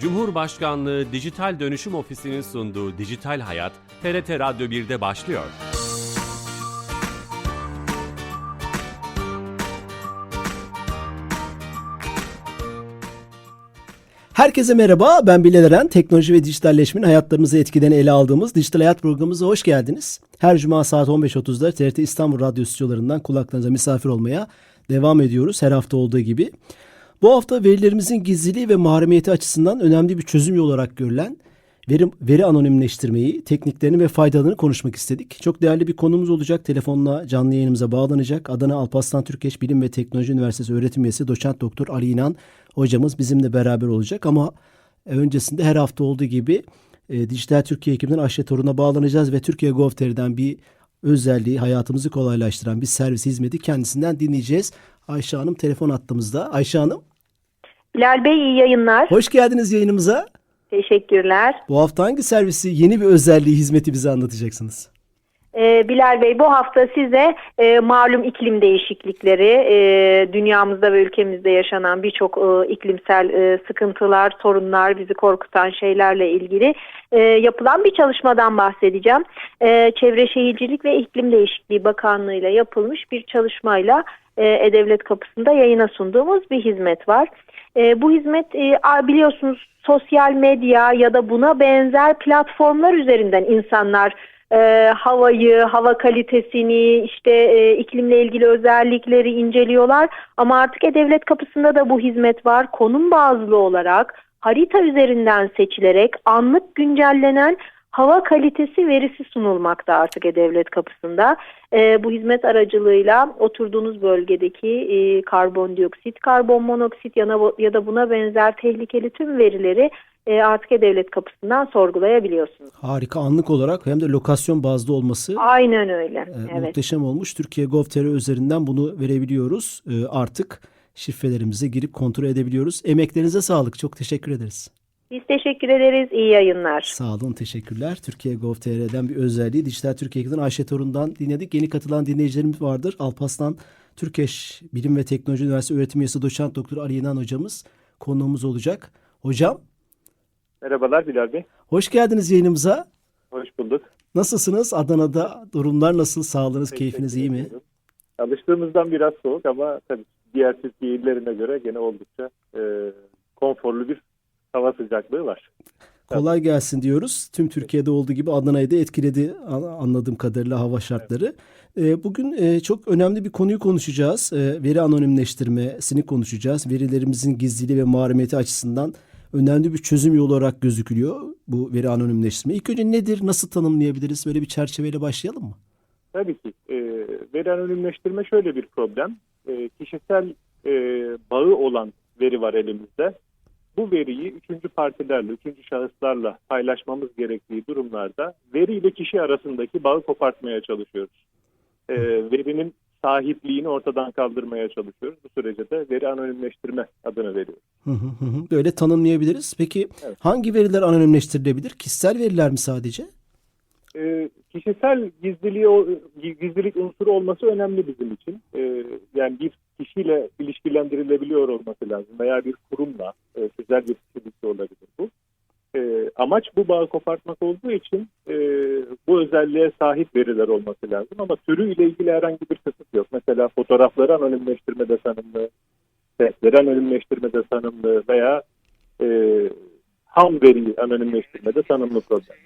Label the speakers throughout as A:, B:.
A: Cumhurbaşkanlığı Dijital Dönüşüm Ofisi'nin sunduğu Dijital Hayat, TRT Radyo 1'de başlıyor.
B: Herkese merhaba, ben Bilal Eren. Teknoloji ve dijitalleşmenin hayatlarımızı etkilerini ele aldığımız Dijital Hayat programımıza hoş geldiniz. Her cuma saat 15.30'da TRT İstanbul Radyo stüdyolarından kulaklarınıza misafir olmaya devam ediyoruz her hafta olduğu gibi. Bu hafta verilerimizin gizliliği ve mahremiyeti açısından önemli bir çözüm yolu olarak görülen veri, veri anonimleştirmeyi, tekniklerini ve faydalarını konuşmak istedik. Çok değerli bir konumuz olacak. Telefonla canlı yayınımıza bağlanacak. Adana Alparslan Türkeş Bilim ve Teknoloji Üniversitesi öğretim üyesi doçent doktor Ali İnan hocamız bizimle beraber olacak. Ama öncesinde her hafta olduğu gibi e, Dijital Türkiye ekibinden Ayşe Torun'a bağlanacağız ve Türkiye Gov.tr'den bir özelliği hayatımızı kolaylaştıran bir servis hizmeti kendisinden dinleyeceğiz. Ayşe Hanım telefon attığımızda. Ayşe Hanım
C: Bilal Bey iyi yayınlar.
B: hoş geldiniz yayınımıza.
C: Teşekkürler.
B: Bu hafta hangi servisi, yeni bir özelliği, hizmeti bize anlatacaksınız?
C: Ee, Bilal Bey bu hafta size e, malum iklim değişiklikleri, e, dünyamızda ve ülkemizde yaşanan birçok e, iklimsel e, sıkıntılar, sorunlar, bizi korkutan şeylerle ilgili e, yapılan bir çalışmadan bahsedeceğim. E, Çevre Şehircilik ve İklim Değişikliği Bakanlığı ile yapılmış bir çalışmayla e, E-Devlet kapısında yayına sunduğumuz bir hizmet var. E, bu hizmet e, biliyorsunuz sosyal medya ya da buna benzer platformlar üzerinden insanlar e, havayı, hava kalitesini, işte e, iklimle ilgili özellikleri inceliyorlar. Ama artık E-Devlet kapısında da bu hizmet var. Konum bazlı olarak harita üzerinden seçilerek anlık güncellenen hava kalitesi verisi sunulmakta artık E-Devlet kapısında. E, bu hizmet aracılığıyla oturduğunuz bölgedeki e, karbondioksit, karbon monoksit ya da, buna benzer tehlikeli tüm verileri e, artık E-Devlet kapısından sorgulayabiliyorsunuz.
B: Harika anlık olarak hem de lokasyon bazlı olması
C: Aynen öyle.
B: e,
C: evet.
B: muhteşem olmuş. Türkiye Gov.tr üzerinden bunu verebiliyoruz. E, artık şifrelerimize girip kontrol edebiliyoruz. Emeklerinize sağlık. Çok teşekkür ederiz.
C: Biz teşekkür ederiz. İyi yayınlar.
B: Sağ olun, teşekkürler. Türkiye Gov.tr'den bir özelliği Dijital Türkiye'den Ayşe Torun'dan dinledik. Yeni katılan dinleyicilerimiz vardır. Alpaslan Türkeş Bilim ve Teknoloji Üniversitesi öğretim üyesi doçent doktor Ali İnan hocamız konuğumuz olacak. Hocam
D: Merhabalar Bilal Bey.
B: hoş geldiniz yayınımıza.
D: Hoş bulduk.
B: Nasılsınız? Adana'da durumlar nasıl? Sağlığınız, keyfiniz iyi mi?
D: Teşekkür. Alıştığımızdan biraz soğuk ama tabii diğer Türkiye illerine göre gene oldukça e, konforlu bir hava sıcaklığı var.
B: Kolay gelsin diyoruz. Tüm Türkiye'de olduğu gibi Adana'yı da etkiledi an- anladığım kadarıyla hava şartları. Ee, Bugün e, çok önemli bir konuyu konuşacağız. Ee, Veri anonimleştirmesini konuşacağız. Verilerimizin gizliliği ve mahremiyeti açısından önemli bir çözüm yolu olarak gözükülüyor bu veri anonimleştirme. İlk önce nedir, nasıl tanımlayabiliriz? Böyle bir çerçeveyle başlayalım mı?
D: Tabii ki e, veri anonimleştirme şöyle bir problem. E, kişisel e, bağı olan veri var elimizde. Bu veriyi üçüncü partilerle, üçüncü şahıslarla paylaşmamız gerektiği durumlarda veri ile kişi arasındaki bağı kopartmaya çalışıyoruz. E, verinin sahipliğini ortadan kaldırmaya çalışıyoruz. Bu sürece de veri anonimleştirme adını veriyoruz.
B: Hı hı hı hı. Böyle tanımlayabiliriz. Peki
D: Evet.
B: hangi veriler anonimleştirilebilir? Kişisel veriler mi sadece?
D: E, kişisel gizliliği, gizlilik unsuru olması önemli bizim için. E, yani bir kişiyle ilişkilendirilebiliyor olması lazım veya bir kurumla, e, güzel bir kişilik olabilir bu. E, amaç bu bağı kopartmak olduğu için e, bu özelliğe sahip veriler olması lazım ama türüyle ilgili herhangi bir kısıt yok. Mesela fotoğrafları anonimleştirmede tanımlı, sesleri anonimleştirmede tanımlı veya e, ham veriyi anonimleştirmede tanımlı problem.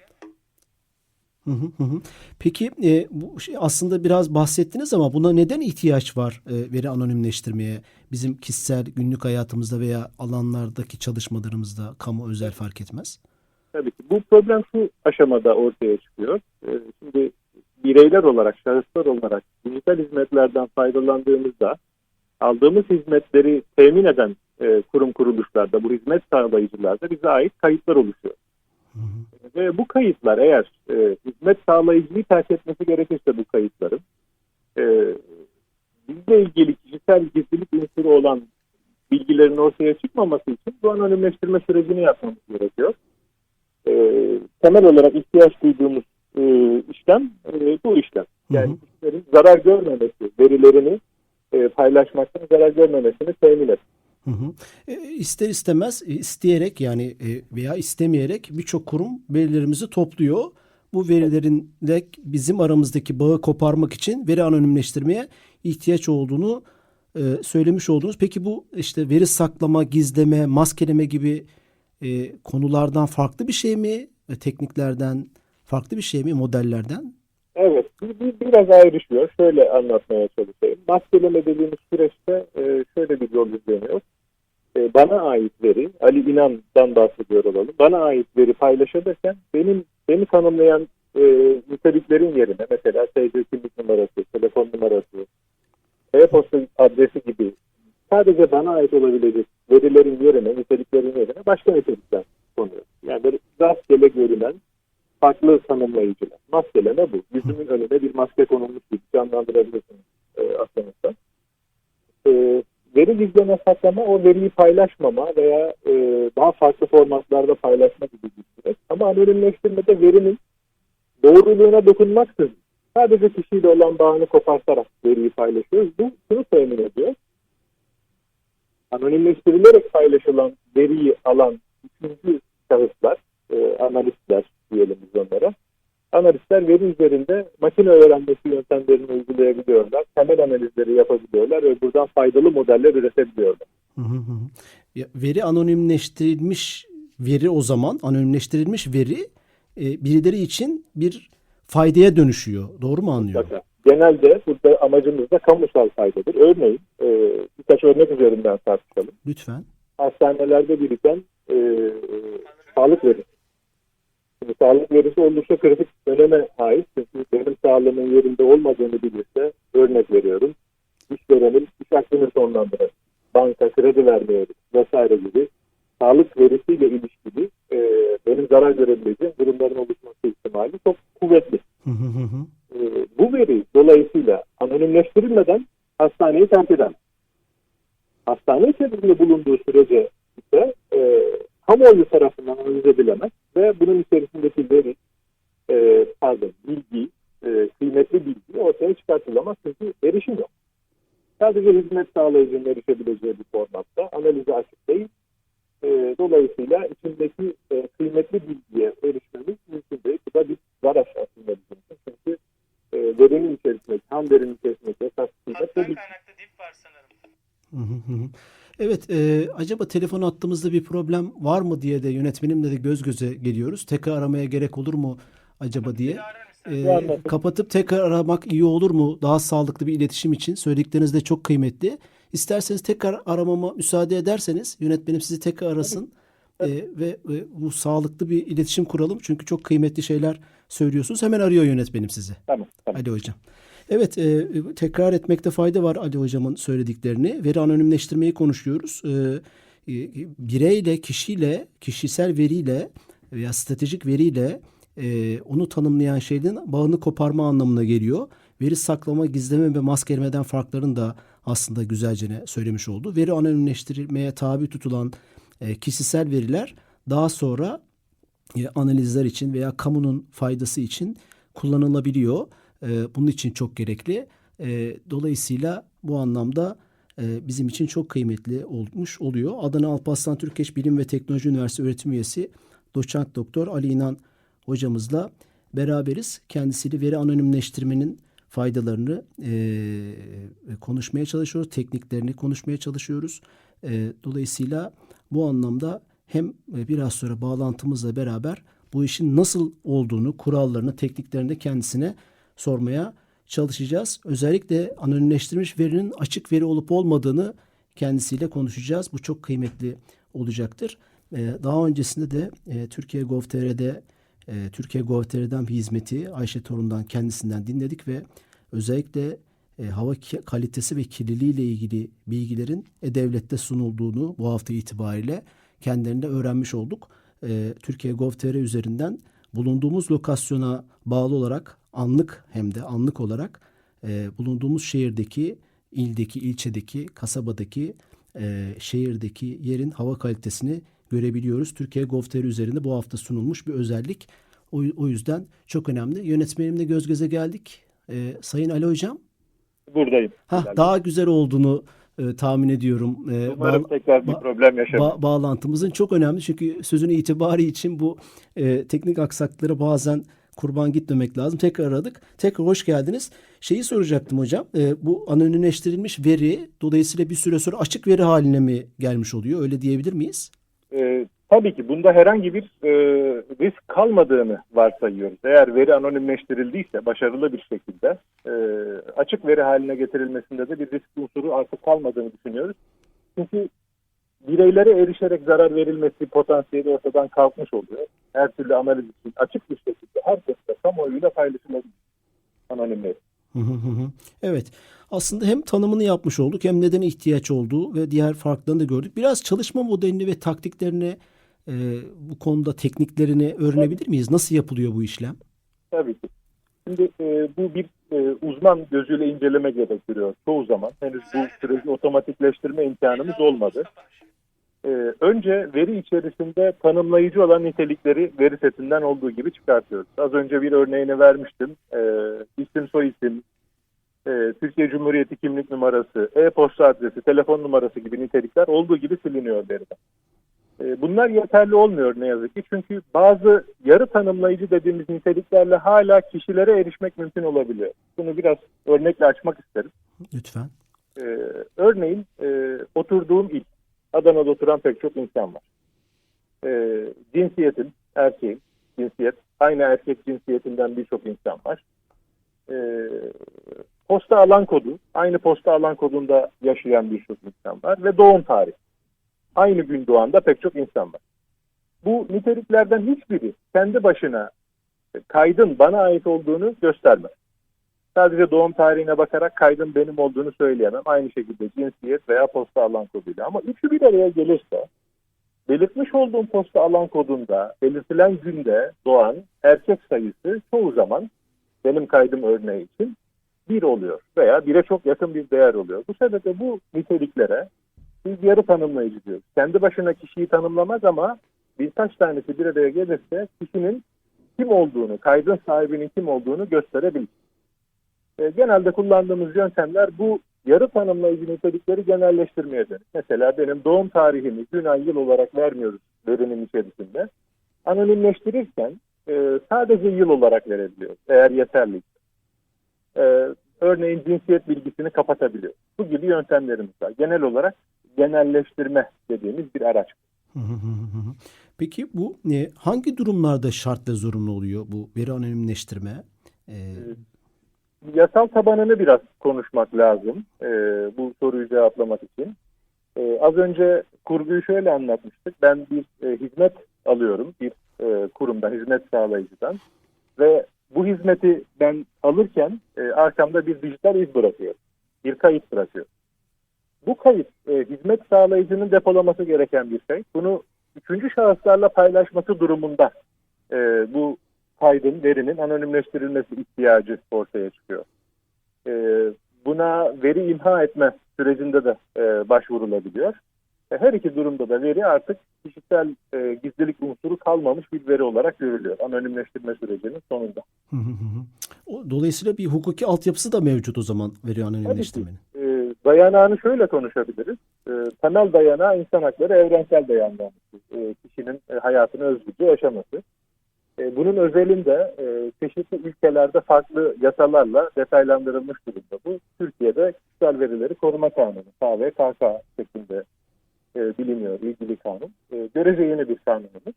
B: Peki e, bu şey aslında biraz bahsettiniz ama buna neden ihtiyaç var e, veri anonimleştirmeye? Bizim kişisel günlük hayatımızda veya alanlardaki çalışmalarımızda kamu özel fark etmez.
D: Bu problem şu aşamada ortaya çıkıyor. Ee, Şimdi bireyler olarak, şahıslar olarak dijital hizmetlerden faydalandığımızda aldığımız hizmetleri temin eden e, kurum kuruluşlarda, bu hizmet sağlayıcılarda bize ait kayıtlar oluşuyor.
B: Hı hı.
D: Ve bu kayıtlar eğer e, hizmet sağlayıcıyı terk etmesi gerekirse bu kayıtların e, bizle ilgili kişisel gizlilik unsuru olan bilgilerin ortaya çıkmaması için bu anonimleştirme sürecini yapmamız gerekiyor. E, temel olarak ihtiyaç duyduğumuz e, işlem e, bu işlem. Yani kişilerin zarar görmemesi, verilerini e, paylaşmaktan zarar görmemesini temin et.
B: Hı hı. E, ister istemez e, isteyerek yani e, veya istemeyerek birçok kurum verilerimizi topluyor. Bu verilerinde bizim aramızdaki bağı koparmak için veri anonimleştirmeye ihtiyaç olduğunu e, söylemiş oldunuz. Peki bu işte veri saklama, gizleme, maskeleme gibi e, konulardan farklı bir şey mi? E, tekniklerden farklı bir şey mi? Modellerden?
D: Evet, bir, bir- biraz ayrışıyor. Şöyle anlatmaya çalışayım. Maskeleme dediğimiz süreçte e, şöyle bir yol izleniyor. E, bana ait veri, Ali İnan'dan bahsediyor olalım. Bana ait veri paylaşılırken benim beni tanımlayan e, niteliklerin yerine mesela TC kimlik numarası, telefon numarası, e-posta adresi gibi sadece bana ait olabilecek verilerin yerine, niteliklerin yerine başka nitelikler konuyor. Yani böyle rastgele görülen farklı tanımlayıcılar. Maskeleme bu. Yüzümün önüne bir maske konulmuş gibi canlandırabilirsiniz e, aklınızda. E, veri gizleme saklama o veriyi paylaşmama veya e, daha farklı formatlarda paylaşma gibi bir süreç. Ama anonimleştirmede verinin doğruluğuna dokunmaksızın sadece kişiyle olan bağını kopartarak veriyi paylaşıyoruz. Bu şunu temin ediyor. Anonimleştirilerek paylaşılan veriyi alan üçüncü şahıslar, e, analistler diyelim biz onlara. Analistler veri üzerinde makine öğrenmesi yöntemlerini uygulayabiliyorlar. Temel analizleri yapabiliyorlar ve buradan faydalı modeller üretebiliyorlar.
B: Hı hı hı. Ya, veri anonimleştirilmiş veri o zaman anonimleştirilmiş veri e, birileri için bir faydaya dönüşüyor. Doğru mu anlıyorum?
D: Mutlaka. Genelde burada amacımız da kamusal faydadır. Örneğin e, birkaç örnek üzerinden tartışalım.
B: Lütfen.
D: Hastanelerde biriken e, e, sağlık verisi. Şimdi sağlık verisi oldukça kritik öneme ait. Çünkü benim sağlığımın yerinde olmadığını bilirse örnek veriyorum. İşverenin iş hakkını sonlandırır. Banka kredi vermiyor vesaire gibi sağlık verisiyle ilişkili e, benim zarar görebileceğim durumların oluşması ihtimali çok kuvvetli.
B: Hı hı hı.
D: E, bu veri dolayısıyla anonimleştirilmeden hastaneyi terk eden hastane içerisinde bulunduğu sürece ise e, kamuoyu tarafından analiz edilemez ve bunun içerisindeki veri e, pardon bilgi e, kıymetli bilgi ortaya çıkartılamaz çünkü erişim yok. Sadece hizmet sağlayıcının erişebileceği bir formatta analize açık değil. E, dolayısıyla içindeki e, kıymetli bilgiye erişmemiz mümkün değil. Bu da bir zar aslında bizim için. Çünkü e, verinin içerisindeki, ham verinin içerisindeki esas kıymet
E: Hattan
D: bilgi.
E: kaynaklı dip var sanırım.
B: Hı hı hı. Evet, e, acaba telefon attığımızda bir problem var mı diye de yönetmenimle de göz göze geliyoruz. Tekrar aramaya gerek olur mu acaba diye. E, kapatıp tekrar aramak iyi olur mu? Daha sağlıklı bir iletişim için. Söyledikleriniz de çok kıymetli. İsterseniz tekrar aramama müsaade ederseniz yönetmenim sizi tekrar arasın. E, ve, ve bu sağlıklı bir iletişim kuralım. Çünkü çok kıymetli şeyler söylüyorsunuz. Hemen arıyor yönetmenim sizi.
D: Tamam, tamam.
B: Ali Hocam. Evet, e, tekrar etmekte fayda var Ali Hocam'ın söylediklerini. Veri anonimleştirmeyi konuşuyoruz. E, e, bireyle, kişiyle, kişisel veriyle veya stratejik veriyle e, onu tanımlayan şeylerin bağını koparma anlamına geliyor. Veri saklama, gizleme ve maskelemeden farklarını da aslında güzelce söylemiş oldu. Veri anonimleştirilmeye tabi tutulan e, kişisel veriler daha sonra e, analizler için veya kamunun faydası için kullanılabiliyor. E, bunun için çok gerekli. E, dolayısıyla bu anlamda e, bizim için çok kıymetli olmuş oluyor. Adana Alparslan Türkeş Bilim ve Teknoloji Üniversitesi öğretim üyesi doçent doktor Ali İnan hocamızla beraberiz. Kendisiyle veri anonimleştirmenin faydalarını e, konuşmaya çalışıyoruz. Tekniklerini konuşmaya çalışıyoruz. E, dolayısıyla bu anlamda hem e, biraz sonra bağlantımızla beraber bu işin nasıl olduğunu, kurallarını, tekniklerini de kendisine sormaya çalışacağız. Özellikle anonimleştirilmiş verinin açık veri olup olmadığını kendisiyle konuşacağız. Bu çok kıymetli olacaktır. E, daha öncesinde de e, Türkiye Gov.tr'de e, Türkiye Gov.tr'den bir hizmeti Ayşe Torun'dan kendisinden dinledik ve özellikle e, hava kalitesi ve kirliliği ile ilgili bilgilerin e-devlette sunulduğunu bu hafta itibariyle kendilerinde öğrenmiş olduk. Türkiye Gov.tr üzerinden bulunduğumuz lokasyona bağlı olarak anlık hem de anlık olarak e, bulunduğumuz şehirdeki, ildeki, ilçedeki, kasabadaki, e, şehirdeki yerin hava kalitesini görebiliyoruz. Türkiye Gov.tr üzerinde bu hafta sunulmuş bir özellik. O, o yüzden çok önemli. Yönetmenimle göz göze geldik. E, Sayın Ali Hocam.
D: Buradayım.
B: Ha
D: Bilal.
B: daha güzel olduğunu e, tahmin ediyorum. E,
D: Umarım
B: bağ-
D: tekrar bir problem yaşamayız.
B: ba- bağlantımızın çok önemli çünkü sözün itibarı için bu e, teknik aksaklıklara bazen kurban gitmemek lazım. Tekrar aradık. Tekrar hoş geldiniz. Şeyi soracaktım hocam. E, bu anonimleştirilmiş veri dolayısıyla bir süre sonra açık veri haline mi gelmiş oluyor? Öyle diyebilir miyiz?
D: Ee, tabii ki bunda herhangi bir e, risk kalmadığını varsayıyoruz. Eğer veri anonimleştirildiyse başarılı bir şekilde e, açık veri haline getirilmesinde de bir risk unsuru artık kalmadığını düşünüyoruz. Çünkü bireylere erişerek zarar verilmesi potansiyeli ortadan kalkmış oluyor. Her türlü analiz için açık bir şekilde herkesle kamuoyuyla paylaşılabilir
B: hı hı. Evet. Aslında hem tanımını yapmış olduk hem neden ihtiyaç olduğu ve diğer farklarını da gördük. Biraz çalışma modelini ve taktiklerini e, bu konuda tekniklerini öğrenebilir miyiz? Nasıl yapılıyor bu işlem?
D: Tabii ki. Şimdi e, bu bir e, uzman gözüyle inceleme gerektiriyor çoğu zaman. Henüz bu süreci otomatikleştirme imkanımız olmadı. E, önce veri içerisinde tanımlayıcı olan nitelikleri veri setinden olduğu gibi çıkartıyoruz. Az önce bir örneğini vermiştim. E, isim, soyisim, e, Türkiye Cumhuriyeti kimlik numarası, e-posta adresi, telefon numarası gibi nitelikler olduğu gibi siliniyor veriden. E, Bunlar yeterli olmuyor ne yazık ki. Çünkü bazı yarı tanımlayıcı dediğimiz niteliklerle hala kişilere erişmek mümkün olabiliyor. Bunu biraz örnekle açmak isterim.
B: Lütfen.
D: E, örneğin e, oturduğum il, Adana'da oturan pek çok insan var. E, cinsiyetim, erkeğim, cinsiyet, aynı erkek cinsiyetinden birçok insan var. E, posta alan kodu, aynı posta alan kodunda yaşayan birçok insan var ve doğum tarihi. Aynı gün doğan da pek çok insan var. Bu niteliklerden hiçbiri kendi başına kaydın bana ait olduğunu göstermez. Sadece doğum tarihine bakarak kaydın benim olduğunu söyleyemem. Aynı şekilde cinsiyet veya posta alan koduyla. Ama üçü bir araya gelirse belirtmiş olduğum posta alan kodunda belirtilen günde doğan erkek sayısı çoğu zaman benim kaydım örneği için bir oluyor veya bire çok yakın bir değer oluyor. Bu sebeple bu niteliklere biz yarı tanımlayıcı diyoruz. Kendi başına kişiyi tanımlamaz ama birkaç tanesi bir araya gelirse kişinin kim olduğunu, kaydın sahibinin kim olduğunu gösterebilir. E, genelde kullandığımız yöntemler bu yarı tanımlayıcı nitelikleri genelleştirmeye dönük. Mesela benim doğum tarihimi gün ay yıl olarak vermiyoruz verinin içerisinde. Anonimleştirirken e, sadece yıl olarak verebiliyoruz eğer yeterliyse. E, örneğin cinsiyet bilgisini kapatabiliyor. Bu gibi yöntemlerimiz var. Genel olarak genelleştirme dediğimiz bir araç.
B: Peki bu e, hangi durumlarda şart ve zorunlu oluyor bu veri anonimleştirme? E,
D: Yasal tabanını biraz konuşmak lazım e, bu soruyu cevaplamak için. E, az önce kurguyu şöyle anlatmıştık. Ben bir e, hizmet alıyorum bir e, kurumdan, hizmet sağlayıcıdan ve bu hizmeti ben alırken e, arkamda bir dijital iz bırakıyor, bir kayıt bırakıyor. Bu kayıt e, hizmet sağlayıcının depolaması gereken bir şey. Bunu üçüncü şahıslarla paylaşması durumunda e, bu kaydın, verinin anonimleştirilmesi ihtiyacı ortaya çıkıyor. E, buna veri imha etme sürecinde de e, başvurulabiliyor. E, her iki durumda da veri artık kişisel e, gizlilik unsuru kalmamış bir veri olarak görülüyor anonimleştirme sürecinin sonunda.
B: dolayısıyla bir hukuki altyapısı da mevcut o zaman veri anonimleştirmenin.
D: E, dayanağını şöyle konuşabiliriz. E, temel dayanağı insan hakları evrensel dayanağı. E, kişinin e, hayatını özgürce yaşaması. E, bunun özelinde e, çeşitli ülkelerde farklı yasalarla detaylandırılmış durumda. Bu Türkiye'de kişisel verileri koruma kanunu, KVKK şeklinde e, biliniyor ilgili kanun. E, görece yeni bir kanunumuz.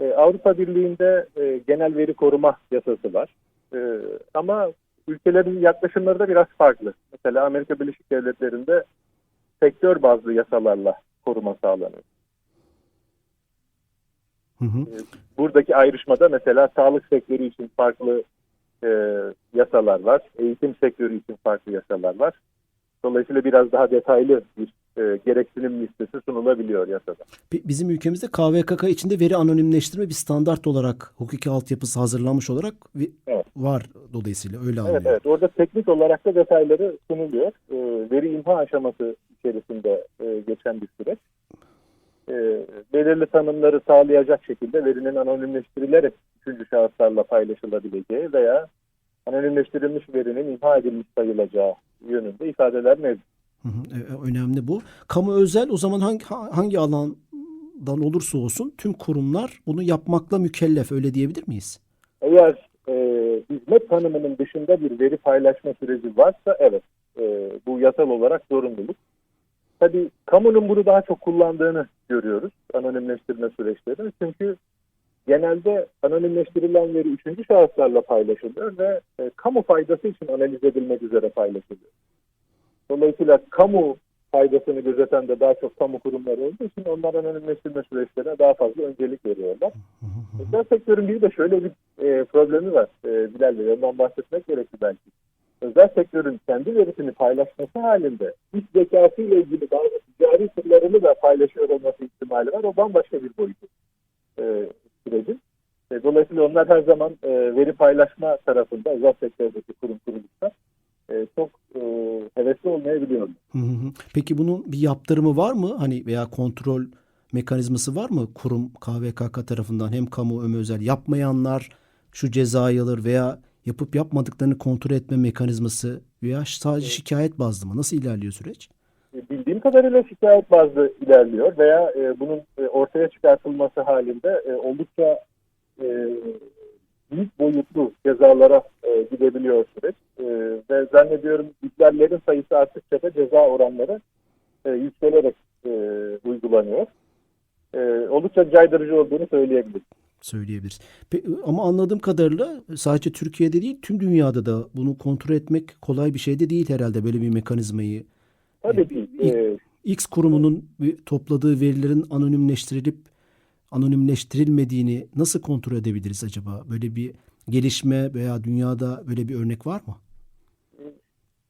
D: E, Avrupa Birliği'nde e, genel veri koruma yasası var. E, ama ülkelerin yaklaşımları da biraz farklı. Mesela Amerika Birleşik Devletleri'nde sektör bazlı yasalarla koruma sağlanıyor.
B: Hı hı.
D: Buradaki ayrışmada mesela sağlık sektörü için farklı e, yasalar var. Eğitim sektörü için farklı yasalar var. Dolayısıyla biraz daha detaylı bir e, gereksinim listesi sunulabiliyor yasada.
B: Bi- Bizim ülkemizde KVKK içinde veri anonimleştirme bir standart olarak hukuki altyapısı hazırlanmış olarak
D: Evet.
B: var dolayısıyla öyle
D: Evet
B: anlıyorum.
D: evet orada teknik olarak da detayları sunuluyor. E, veri imha aşaması içerisinde e, geçen bir süreç. E, belirli tanımları sağlayacak şekilde verinin anonimleştirilerek üçüncü şahıslarla paylaşılabileceği veya anonimleştirilmiş verinin imha edilmiş sayılacağı yönünde ifadeler mevcut.
B: Hı, e, önemli bu. Kamu özel o zaman hangi ha- hangi alandan olursa olsun tüm kurumlar bunu yapmakla mükellef öyle diyebilir miyiz?
D: Eğer e, hizmet tanımının dışında bir veri paylaşma süreci varsa evet e, bu yasal olarak zorunluluk. Tabii kamunun bunu daha çok kullandığını görüyoruz anonimleştirme süreçlerini. Çünkü genelde anonimleştirilen veri üçüncü şahıslarla paylaşılıyor ve e, kamu faydası için analiz edilmek üzere paylaşılıyor. Dolayısıyla kamu faydasını gözeten de daha çok kamu kurumları olduğu için onlar anonimleştirme süreçlerine daha fazla öncelik veriyorlar. Özel sektörün bir de şöyle bir e, problemi var. E, Bilal Bey ondan bahsetmek gerekli belki. Özel sektörün kendi verisini paylaşması halinde iş zekası ile ilgili bazı ticari sırlarını da paylaşıyor olması ihtimali var. O bambaşka bir boyutu e, sürecin. E, dolayısıyla onlar her zaman e, veri paylaşma tarafında özel sektördeki kurum kuruluşlar
B: Hı hı hı. Peki bunun bir yaptırımı var mı? Hani veya kontrol mekanizması var mı kurum KVKK tarafından hem kamu hem özel yapmayanlar şu cezayı alır veya yapıp yapmadıklarını kontrol etme mekanizması veya sadece şikayet bazlı mı? Nasıl ilerliyor süreç?
D: E, bildiğim kadarıyla şikayet bazlı ilerliyor veya e, bunun e, ortaya çıkartılması halinde e, oldukça e, büyük boyutlu cezalara e, gidebiliyor süreç. E, ve zannediyorum ihlallerin sayısı arttıkça da ceza oranları e, yükselerek e, uygulanıyor. E, oldukça caydırıcı olduğunu
B: söyleyebiliriz. Pe- ama anladığım kadarıyla sadece Türkiye'de değil tüm dünyada da bunu kontrol etmek kolay bir şey de değil herhalde böyle bir mekanizmayı.
D: Tabii ki e,
B: X kurumunun bir topladığı verilerin anonimleştirilip anonimleştirilmediğini nasıl kontrol edebiliriz acaba? Böyle bir gelişme veya dünyada böyle bir örnek var mı?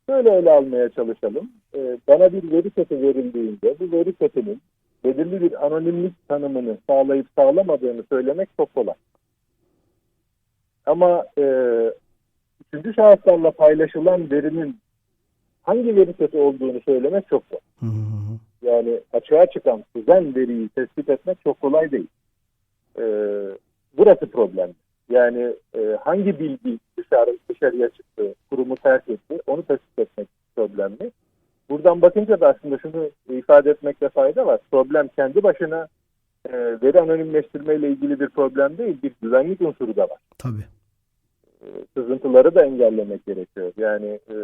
D: Şöyle ele almaya çalışalım. Ee, bana bir veri seti verildiğinde bu veri setinin belirli bir anonimlik tanımını sağlayıp sağlamadığını söylemek çok kolay. Ama e, üçüncü şahıslarla paylaşılan verinin hangi veri seti olduğunu söylemek çok zor.
B: Hı.
D: Yani açığa çıkan kuzen veriyi tespit etmek çok kolay değil. Ee, burası problem. Yani e, hangi bilgi dışarı, dışarıya çıktı, kurumu terk etti, onu tespit etmek problemli. Buradan bakınca da aslında şunu ifade etmekte fayda var. Problem kendi başına e, veri anonimleştirme ile ilgili bir problem değil, bir güvenlik unsuru da var
B: Tabii.
D: sızıntıları da engellemek gerekiyor. Yani e,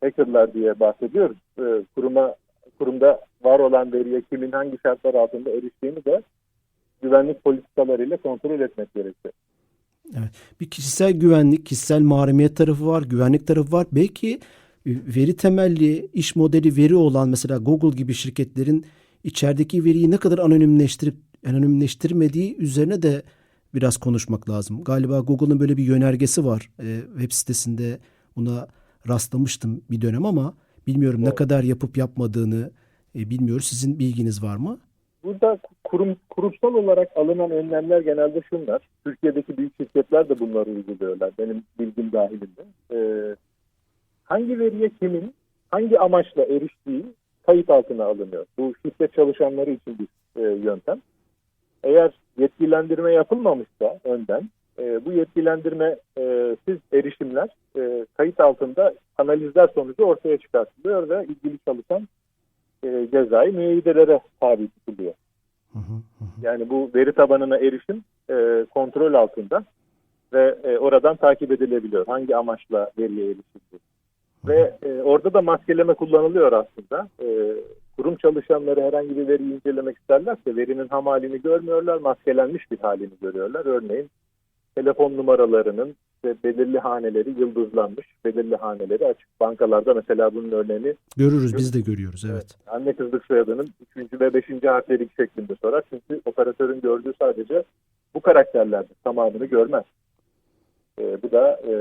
D: hackerlar diye bahsediyoruz. E, kuruma kurumda var olan veriye kimin hangi şartlar altında eriştiğini de güvenlik politikalarıyla kontrol etmek gerekiyor.
B: Bir kişisel güvenlik, kişisel mahremiyet tarafı var, güvenlik tarafı var. Belki e, veri temelli iş modeli veri olan mesela Google gibi şirketlerin içerideki veriyi ne kadar anonimleştirip anonimleştirmediği üzerine de biraz konuşmak lazım. Galiba Google'ın böyle bir yönergesi var. E, web sitesinde buna rastlamıştım bir dönem ama bilmiyorum ne
D: Evet.
B: kadar yapıp yapmadığını e, bilmiyoruz. Sizin bilginiz var mı?
D: Burada kurum, kurumsal olarak alınan önlemler genelde şunlar. Türkiye'deki büyük şirketler de bunları uyguluyorlar. Benim bilgim dahilinde. E, hangi veriye kimin hangi amaçla eriştiği kayıt altına alınıyor. Bu şirket çalışanları için bir e, yöntem. Eğer yetkilendirme yapılmamışsa önden e, bu yetkilendirme e, siz erişimler e, kayıt altında analizler sonucu ortaya çıkartılıyor ve ilgili çalışan e, cezai müeyyidelere tabi tutuluyor.
B: Hı hı, hı hı.
D: Yani bu veri tabanına erişim e, kontrol altında ve e, oradan takip edilebiliyor. Hangi amaçla veriye erişildi. Ve e, orada da maskeleme kullanılıyor aslında. E, kurum çalışanları herhangi bir veriyi incelemek isterlerse verinin ham halini görmüyorlar, maskelenmiş bir halini görüyorlar. Örneğin telefon numaralarının işte belirli haneleri yıldızlanmış, belirli haneleri açık. Bankalarda mesela bunun örneğini
B: Görürüz biz de görüyoruz evet.
D: anne kızlık soyadının 3. ve 5. harfleri şeklinde sorar. Çünkü operatörün gördüğü sadece bu karakterlerdir. Tamamını görmez. Ee, bu da e,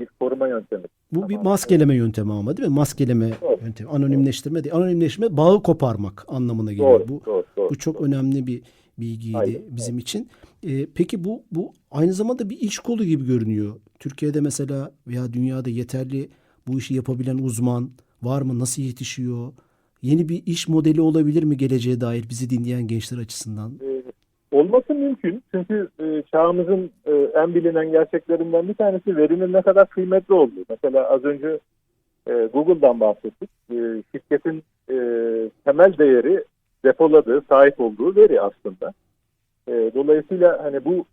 D: bir koruma yöntemi.
B: Bu bir maskeleme yöntemi ama değil mi? Maskeleme
D: Doğru.
B: yöntemi. Anonimleştirme değil. Anonimleştirme bağı koparmak anlamına geliyor.
D: Doğru,
B: bu
D: doğru, doğru.
B: bu çok önemli bir bilgiydi
D: Aynen,
B: bizim için. Ee, peki bu bu aynı zamanda bir iş kolu gibi görünüyor. Türkiye'de mesela veya dünyada yeterli bu işi yapabilen uzman var mı? Nasıl yetişiyor? Yeni bir iş modeli olabilir mi geleceğe dair bizi dinleyen gençler açısından?
D: Olması mümkün. Çünkü e, çağımızın e, en bilinen gerçeklerinden bir tanesi verinin ne kadar kıymetli olduğu. Mesela az önce e, Google'dan bahsettik. E, şirketin e, temel değeri depoladığı, sahip olduğu veri aslında. E, dolayısıyla hani bu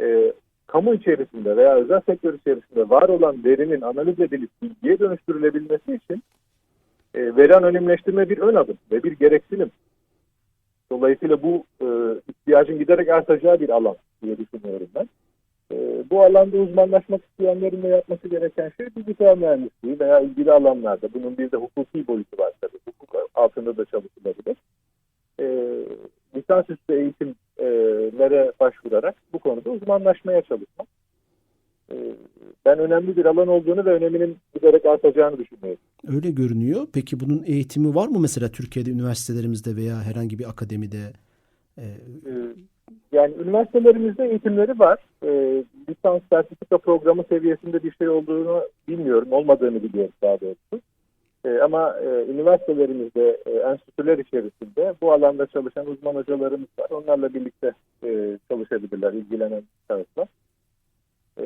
D: e, kamu içerisinde veya özel sektör içerisinde var olan verinin analiz edilip bilgiye dönüştürülebilmesi için e, veri anonimleştirme bir ön adım ve bir gereksinim. Dolayısıyla bu e, ihtiyacın giderek artacağı bir alan diye düşünüyorum ben. E, bu alanda uzmanlaşmak isteyenlerin de yapması gereken şey bilgisayar mühendisliği veya ilgili alanlarda. Bunun bir de hukuki boyutu var tabii. Hukuk altında da çalışılabilir. E, lisansüstü eğitimlere başvurarak bu konuda uzmanlaşmaya çalışmak. E, ben önemli bir alan olduğunu ve öneminin giderek artacağını düşünüyorum.
B: Öyle görünüyor. Peki bunun eğitimi var mı mesela Türkiye'de üniversitelerimizde veya herhangi bir akademide? Ee,
D: Ee, Yani üniversitelerimizde eğitimleri var. Ee, lisans sertifika programı seviyesinde bir şey olduğunu bilmiyorum. Olmadığını biliyorum daha doğrusu. Ee, ama e, üniversitelerimizde, e, enstitüler içerisinde bu alanda çalışan uzman hocalarımız var. Onlarla birlikte e, çalışabilirler, ilgilenen şahıslar. Ee,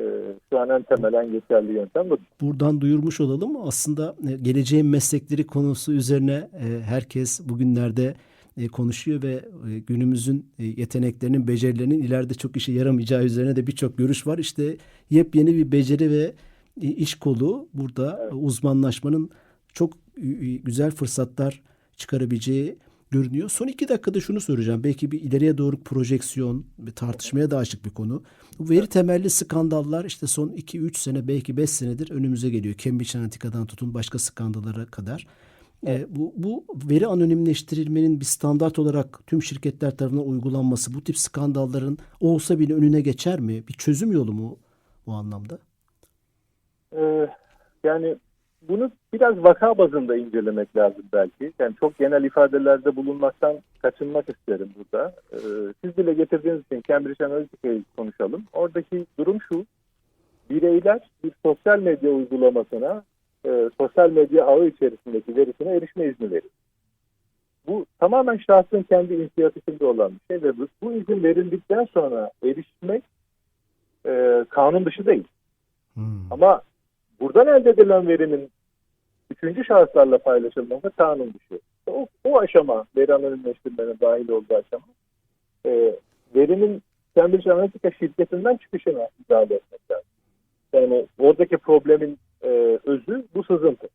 D: şu an en temel, en geçerli yöntem bu.
B: buradan duyurmuş olalım. Aslında e, geleceğin meslekleri konusu üzerine e, herkes bugünlerde e, konuşuyor ve e, günümüzün e, yeteneklerinin, becerilerinin ileride çok işe yaramayacağı üzerine de birçok görüş var. İşte yepyeni bir beceri ve e, iş kolu burada uzmanlaşmanın çok e, güzel fırsatlar çıkarabileceği görünüyor. Son iki dakikada şunu soracağım. Belki bir ileriye doğru projeksiyon ve tartışmaya da açık bir konu. Bu veri temelli skandallar işte son 2-3 sene belki 5 senedir önümüze geliyor. Cambridge Analytica'dan tutun başka skandallara kadar. E, bu, bu veri anonimleştirilmenin bir standart olarak tüm şirketler tarafından uygulanması bu tip skandalların olsa bile önüne geçer mi? Bir çözüm yolu mu bu anlamda?
D: Ee, yani bunu biraz vaka bazında incelemek lazım belki. Yani çok genel ifadelerde bulunmaktan kaçınmak isterim burada. Ee, siz dile getirdiğiniz için Cambridge Analytica'yı konuşalım. Oradaki durum şu. Bireyler bir sosyal medya uygulamasına, e, sosyal medya ağı içerisindeki verisine erişme izni verir. Bu tamamen şahsın kendi inisiyatifinde olan bir şey ve bu, bu izin verildikten sonra erişmek e, kanun dışı değil.
B: Hmm.
D: Ama buradan elde edilen verinin üçüncü şahıslarla paylaşılması kanun dışı. O, o aşama veri anonimleştirmenin dahil olduğu aşama e, verinin Cambridge Analytica şirketinden çıkışına müdahale etmek lazım. Yani oradaki problemin e, özü bu sızıntı.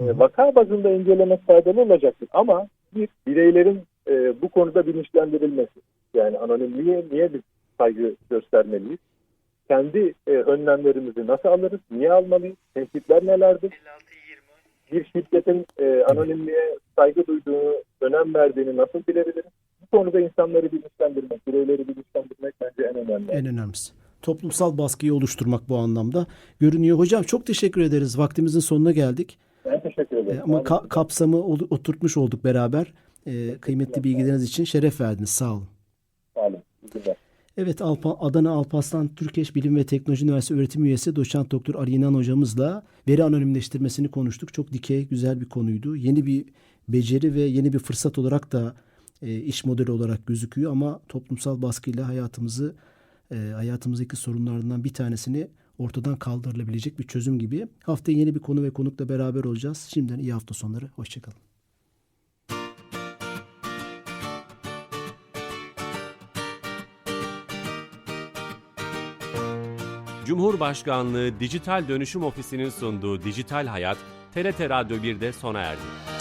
D: E, vaka bazında incelemek faydalı olacaktır ama bir bireylerin e, bu konuda bilinçlendirilmesi. Yani anonimliğe niye biz saygı göstermeliyiz? Kendi e, önlemlerimizi nasıl alırız? Niye almalıyız? Tehditler nelerdir?
E: 56-20.
D: Bir şirketin e, anonimliğe saygı duyduğunu, önem verdiğini nasıl bilebiliriz? Bu konuda insanları bilinçlendirmek, bireyleri bilinçlendirmek bence en önemli.
B: En önemlisi. Toplumsal baskıyı oluşturmak bu anlamda görünüyor. Hocam çok teşekkür ederiz. Vaktimizin sonuna geldik.
D: Ben teşekkür ederim.
B: E, ama ka- kapsamı oturtmuş olduk beraber. E, kıymetli bilgileriniz için şeref verdiniz. Sağ olun.
D: Sağ olun.
B: Evet Alpa, Adana Alparslan Türkeş Bilim ve Teknoloji Üniversitesi öğretim üyesi doçent doktor Ali İnan hocamızla veri anonimleştirmesini konuştuk. Çok dikey güzel bir konuydu. Yeni bir beceri ve yeni bir fırsat olarak da e, iş modeli olarak gözüküyor ama toplumsal baskıyla hayatımızı e, hayatımızdaki sorunlardan bir tanesini ortadan kaldırılabilecek bir çözüm gibi. Haftaya yeni bir konu ve konukla beraber olacağız. Şimdiden iyi hafta sonları. Hoşçakalın.
A: Cumhurbaşkanlığı Dijital Dönüşüm Ofisi'nin sunduğu Dijital Hayat, TRT Radyo 1'de sona erdi.